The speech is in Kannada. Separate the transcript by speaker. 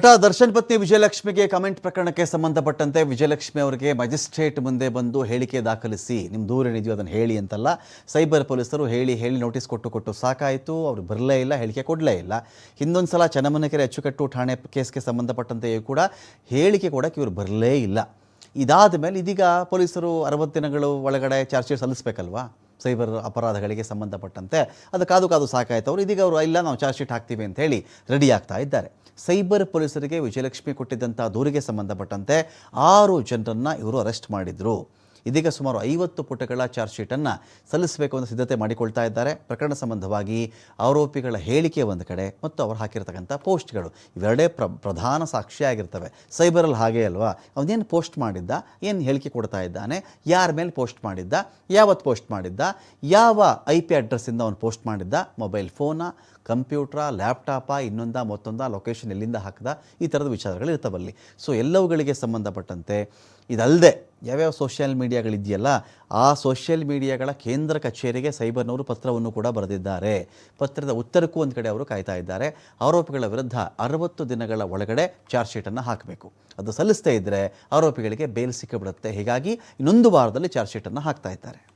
Speaker 1: ನಟ ದರ್ಶನ್ ಪತ್ನಿ ವಿಜಯಲಕ್ಷ್ಮಿಗೆ ಕಮೆಂಟ್ ಪ್ರಕರಣಕ್ಕೆ ಸಂಬಂಧಪಟ್ಟಂತೆ ವಿಜಯಲಕ್ಷ್ಮಿ ಅವರಿಗೆ ಮ್ಯಾಜಿಸ್ಟ್ರೇಟ್ ಮುಂದೆ ಬಂದು ಹೇಳಿಕೆ ದಾಖಲಿಸಿ. ನಿಮ್ಮ ದೂರೇನಿದೆಯೋ ಅದನ್ನು ಹೇಳಿ ಅಂತಲ್ಲ. ಸೈಬರ್ ಪೊಲೀಸರು ಹೇಳಿ ಹೇಳಿ ನೋಟಿಸ್ ಕೊಟ್ಟು ಕೊಟ್ಟು ಸಾಕಾಯಿತು. ಅವರು ಬರಲೇ ಇಲ್ಲ, ಹೇಳಿಕೆ ಕೊಡಲೇ ಇಲ್ಲ. ಹಿಂದೊಂದು ಸಲ ಚನ್ನಮನಕೆರೆ ಅಚ್ಚುಕಟ್ಟು ಠಾಣೆ ಕೇಸ್ಗೆ ಸಂಬಂಧಪಟ್ಟಂತೆಯೂ ಕೂಡ ಹೇಳಿಕೆ ಕೊಡೋಕ್ಕೆ ಇವರು ಬರಲೇ ಇಲ್ಲ. ಇದಾದ ಮೇಲೆ ಇದೀಗ ಪೊಲೀಸರು ಅರವತ್ತು ದಿನಗಳು ಒಳಗಡೆ ಚಾರ್ಜ್ ಶೀಟ್ ಸಲ್ಲಿಸಬೇಕಲ್ವಾ? ಸೈಬರ್ ಅಪರಾಧಗಳಿಗೆ ಸಂಬಂಧಪಟ್ಟಂತೆ. ಅದು ಕಾದು ಕಾದು ಸಾಕಾಯಿತು. ಅವರು ಇದೀಗ ಅವರು ಇಲ್ಲ, ನಾವು ಚಾರ್ಜ್ ಶೀಟ್ ಹಾಕ್ತೀವಿ ಅಂತ ಹೇಳಿ ರೆಡಿ ಆಗ್ತಾ ಇದ್ದಾರೆ. ಸೈಬರ್ ಪೊಲೀಸರಿಗೆ ವಿಜಯಲಕ್ಷ್ಮಿ ಕೊಟ್ಟಿದ್ದಂಥ ದೂರಿಗೆ ಸಂಬಂಧಪಟ್ಟಂತೆ ಆರು ಜನರನ್ನು ಇವರು ಅರೆಸ್ಟ್ ಮಾಡಿದರು. ಇದೀಗ ಸುಮಾರು ಐವತ್ತು ಪುಟಗಳ ಚಾರ್ಜ್ ಶೀಟನ್ನು ಸಲ್ಲಿಸಬೇಕು ಅಂತ ಸಿದ್ಧತೆ ಮಾಡಿಕೊಳ್ತಾ ಇದ್ದಾರೆ. ಪ್ರಕರಣ ಸಂಬಂಧವಾಗಿ ಆರೋಪಿಗಳ ಹೇಳಿಕೆ ಒಂದು ಕಡೆ ಮತ್ತು ಅವರು ಹಾಕಿರ್ತಕ್ಕಂಥ ಪೋಸ್ಟ್ಗಳು. ಇವೆರಡೇ ಪ್ರ, ಪ್ರಧಾನ ಸಾಕ್ಷಿಯಾಗಿರ್ತವೆ ಸೈಬರಲ್ಲಿ ಹಾಗೆ ಅಲ್ವಾ? ಅವನೇನು ಪೋಸ್ಟ್ ಮಾಡಿದ್ದ? ಏನು ಹೇಳಿಕೆ ಕೊಡ್ತಾ ಇದ್ದಾನೆ? ಯಾರ ಮೇಲೆ ಪೋಸ್ಟ್ ಮಾಡಿದ್ದ? ಯಾವತ್ತು ಪೋಸ್ಟ್ ಮಾಡಿದ್ದ? ಯಾವ ಐ ಪಿ ಅಡ್ರೆಸ್ಸಿಂದ ಅವನು ಪೋಸ್ಟ್ ಮಾಡಿದ್ದ? ಮೊಬೈಲ್ ಫೋನಾ, ಕಂಪ್ಯೂಟ್ರಾ, ಲ್ಯಾಪ್ಟಾಪಾ, ಇನ್ನೊಂದ, ಮತ್ತೊಂದ, ಲೊಕೇಶನ್ ಎಲ್ಲಿಂದ ಹಾಕಿದ? ಈ ಥರದ ವಿಚಾರಗಳು ಇರ್ತಾವಲ್ಲಿ. ಸೊ, ಎಲ್ಲವುಗಳಿಗೆ ಸಂಬಂಧಪಟ್ಟಂತೆ ಇದಲ್ಲದೆ ಯಾವ್ಯಾವ ಸೋಷಿಯಲ್ ಮೀಡಿಯಾಗಳಿದೆಯಲ್ಲ, ಆ ಸೋಷಿಯಲ್ ಮೀಡಿಯಾಗಳ ಕೇಂದ್ರ ಕಚೇರಿಗೆ ಸೈಬರ್ನವರು ಪತ್ರವನ್ನು ಕೂಡ ಬರೆದಿದ್ದಾರೆ. ಪತ್ರದ ಉತ್ತರಕ್ಕೂ ಒಂದು ಕಡೆ ಅವರು ಕಾಯ್ತಾ ಇದ್ದಾರೆ. ಆರೋಪಿಗಳ ವಿರುದ್ಧ ಅರವತ್ತು ದಿನಗಳ ಒಳಗಡೆ ಚಾರ್ಜ್ ಶೀಟನ್ನು ಹಾಕಬೇಕು. ಅದು ಸಲ್ಲಿಸದೇ ಇದ್ದರೆ ಆರೋಪಿಗಳಿಗೆ ಬೇಲ್ ಸಿಕ್ಕಿಬಿಡುತ್ತೆ. ಹೀಗಾಗಿ ಇನ್ನೊಂದು ವಾರದಲ್ಲಿ ಚಾರ್ಜ್ ಶೀಟನ್ನು ಹಾಕ್ತಾ ಇದ್ದಾರೆ.